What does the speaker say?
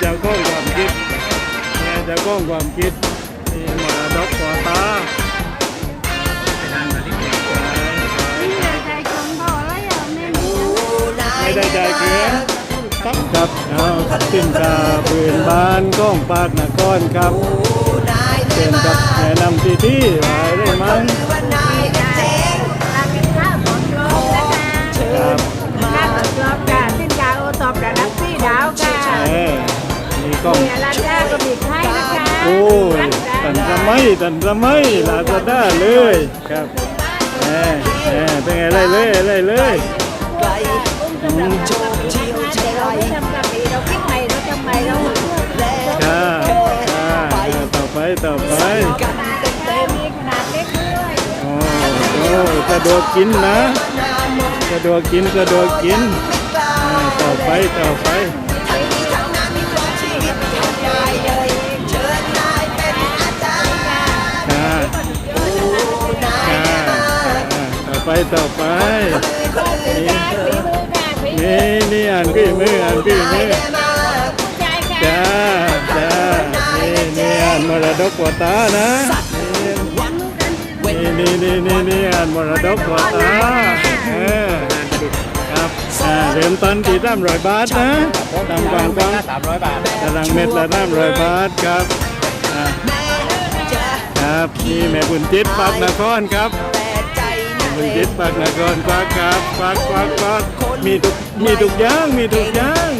เจะก้องความคิดนี่มรดกปอตาไม่ได้ใจเกลือครับครับเอาขึ้นตาปืนบ้านก้องปากนครครับเชิญครับแนะนำที่ที่ไว้ได้ไหมครับ เออมีกล้องโอ้ยตันสมัยตันสมัยลาซาด้าเลยครับแหมแหมเป็นไงไรเลยไรเลยค่ะค่ะต่อไปต่อไปโอ้โอ้สะดวกกินนะสะดวกกินสะดวกกินอ่าต่อไปต่อไป ไปต่อไปนี่นี่อ่านพี่มืออ่านพี่มือจ้าจ้านี่นี่อ่านมรดกปวตานะนี่นี่นี่นี่นี่อ่านมรดกปวตาเออครับอ่าเริ่มต้นที่สามร้อยบาทนะตามความกว้างสามร้อยบาทตารางเมตรละสามร้อยบาทครับอ่าครับนี่แม่บุญจิตปากนครครับ มันเด็ดปากนครควักครับควักควักควักมีทุกมีทุกอย่างมีทุกอย่าง